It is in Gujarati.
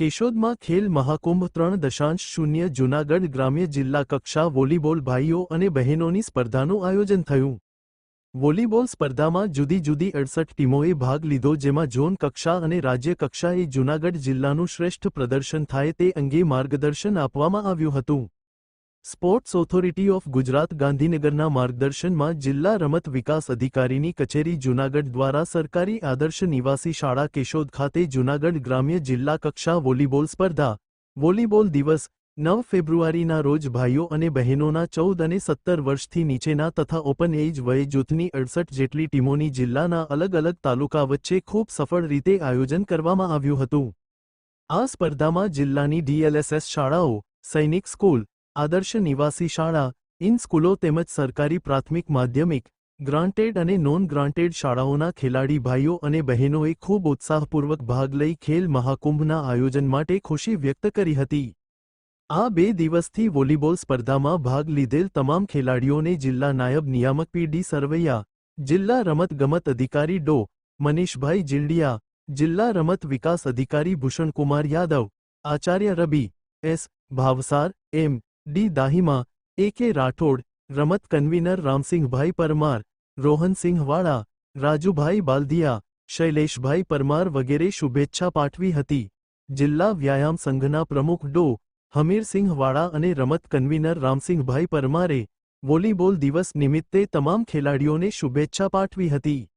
કેશોદમાં ખેલ મહાકુંભ ત્રણ દશાંશ શૂન્ય જૂનાગઢ ગ્રામ્ય જિલ્લા કક્ષા વોલીબોલ ભાઈઓ અને બહેનોની સ્પર્ધાનું આયોજન થયું. વોલીબોલ સ્પર્ધામાં જુદી જુદી અડસઠ ટીમોએ ભાગ લીધો જેમાં ઝોન કક્ષા અને રાજ્ય કક્ષાએ જૂનાગઢ જિલ્લાનું શ્રેષ્ઠ પ્રદર્શન થાય તે અંગે માર્ગદર્શન આપવામાં આવ્યું હતું. સ્પોર્ટ્સ ઓથોરિટી ઓફ ગુજરાત ગાંધીનગરના માર્ગદર્શનમાં જિલ્લા રમત વિકાસ અધિકારીની કચેરી જૂનાગઢ દ્વારા સરકારી આદર્શ નિવાસી શાળા કેશોદ ખાતે જૂનાગઢ ગ્રામ્ય જિલ્લા કક્ષા વોલીબોલ સ્પર્ધા, વોલીબોલ દિવસ, નવ ફેબ્રુઆરીના રોજ ભાઈઓ અને બહેનોના ચૌદ અને સત્તર વર્ષથી નીચેના તથા ઓપન એજ વય જૂથની અડસઠ જેટલી ટીમોની જિલ્લાના અલગ અલગ તાલુકા વચ્ચે ખૂબ સફળ રીતે આયોજન કરવામાં આવ્યું હતું. આ સ્પર્ધામાં જિલ્લાની ડીએલએસએસ શાળાઓ, સૈનિક સ્કૂલ આદર્શ નિવાસી શાળા, ઇન સ્કૂલો તેમજ સરકારી પ્રાથમિક માધ્યમિક, ગ્રાન્ટેડ અને નોન ગ્રાન્ટેડ શાળાઓના ખેલાડી ભાઈઓ અને બહેનોએ ખૂબ ઉત્સાહપૂર્વક ભાગ લઈ ખેલ મહાકુંભના આયોજન માટે ખુશી વ્યક્ત કરી હતી. આ બે દિવસથી વોલીબોલ સ્પર્ધામાં ભાગ લીધેલ તમામ ખેલાડીઓને જિલ્લા નાયબ નિયામક પી. ડી. સરવૈયા, જિલ્લા રમતગમત અધિકારી ડો. મનીષભાઈ જીલડિયા, જિલ્લા રમત વિકાસ અધિકારી Bhushankumar Yadav, Acharya Rabi S. Bhavsar, M. D Dahima, A K Rathod, રમત કન્વીનર રામસિંહભાઈ પરમાર, રોહનસિંહ વાળા, રાજુભાઈ બાલદિયા શૈલેષભાઈ પરમાર વગેરે શુભેચ્છા પાઠવી હતી. જિલ્લા વ્યાયામ સંઘના પ્રમુખ ડો. હમીરસિંહ વાળા અને રમત કન્વીનર રામસિંહભાઈ પરમારે વોલીબોલ દિવસ નિમિત્તે તમામ ખેલાડીઓને શુભેચ્છા પાઠવી હતી.